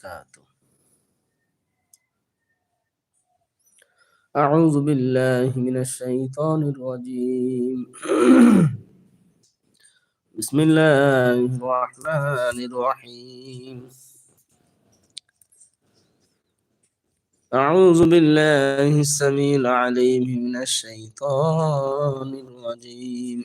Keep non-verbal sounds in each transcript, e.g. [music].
وبركاته. أعوذ بالله من الشيطان الرجيم. بسم الله الرحمن الرحيم. أعوذ بالله السميع العليم من الشيطان الرجيم.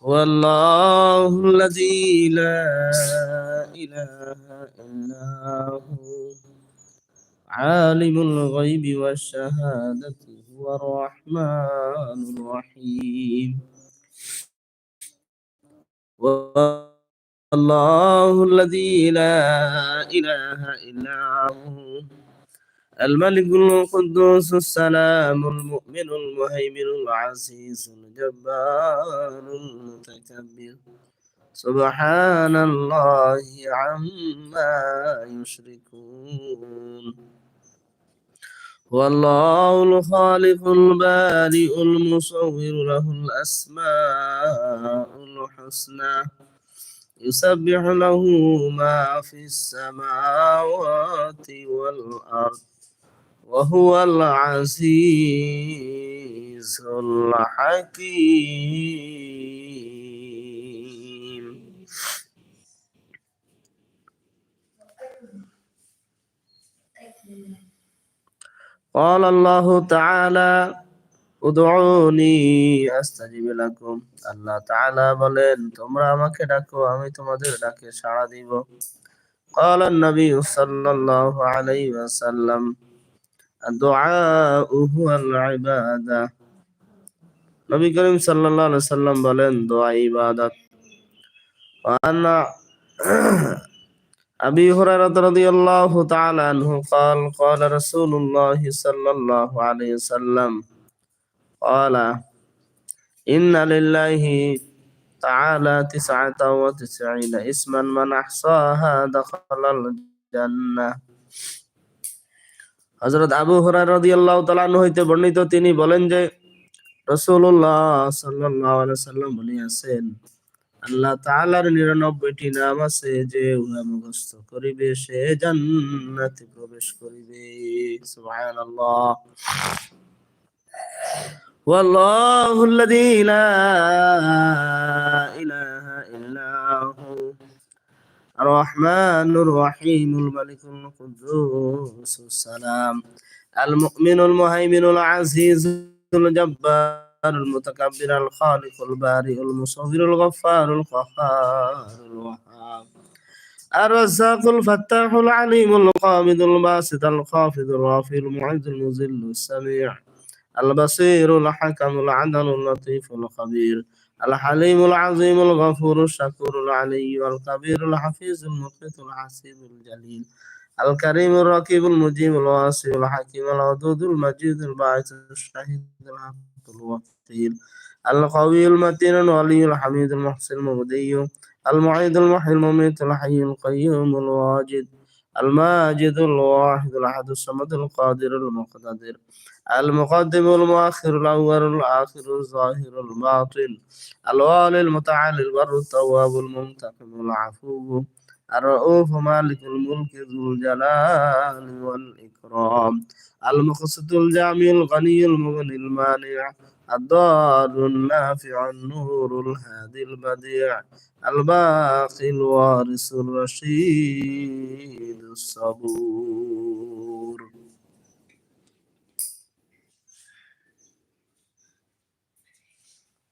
والله الذي لا إله إلا هو عالم الغيب والشهادة هو الرحمن الرحيم. والله الذي لا إله إلا هو الملك القدوس السلام المؤمن المهيمن العزيز الجبار المتكبر. سبحان الله عما يشركون. والله الخالق البارئ المصور له الأسماء الحسنى. يسبح له ما في السماوات والأرض. وهو العزيز الحكيم قال الله تعالى উদউনি আস্তাজিব লাকুম আল্লাহ তাআলা বলেন তোমরা আমাকে ডাকো আমি তোমাদের ডাকে সাড়া দিব قال النبي صلى الله عليه وسلم الدعاء هو العبادة নবী করিম সাল্লাল্লাহু আলাইহি সাল্লাম বলেন দোয়া ইবাদত وأن [clears throat] أبي هريرة رضي الله تعالى عنه قال قال رسول الله صلى الله عليه وسلم قال إن لله تعالى تسعة وتسعين اسما من أحصاها دخل الجنة হজরত আবু হরার রাদিয়াল্লাহু তাআলা হইতে বর্ণিত তিনি বলেন যে রাসূলুল্লাহ সাল্লাল্লাহু আলাইহি সাল্লাম বলিয়াছেন আল্লাহ তাআলার 99টি নাম আছে যে উহা মুখস্থ করিবে সে জান্নাতে প্রবেশ করিবে সুবহানাল্লাহ والله الذي لا إله إلا هو الرحمن الرحيم الملك القدوس السلام. المؤمن المهيمن العزيز الجبار المتكبر الخالق البارئ المصور الغفار القهار الوهاب. الرزاق الفتاح العليم القابض الباسط الخافض الرافع المعز المذل السميع. البصير الحكم العدل اللطيف الخبير الحليم العظيم الغفور الشكور العلي الكبير الحفيظ المقيت الحسيب الجليل الكريم الرقيب المجيب الواسع الحكيم الودود المجيد الباعث الشهيد الحق الوكيل القوي المتين الولي الحميد المحسن المبدي المعيد المحيي المميت الحي القيوم الواجد الماجد الواحد الأحد الصمد القادر المقتدر المقدم المؤخر الأول الآخر الظاهر الباطن الوالي المتعالي البر التواب المنتقم العفو الرؤوف مالك الملك ذو الجلال والإكرام المقسط الجامع الغني المغني المانع الضار النافع النور الهادي البديع الباقي الوارث الرشيد الصبور.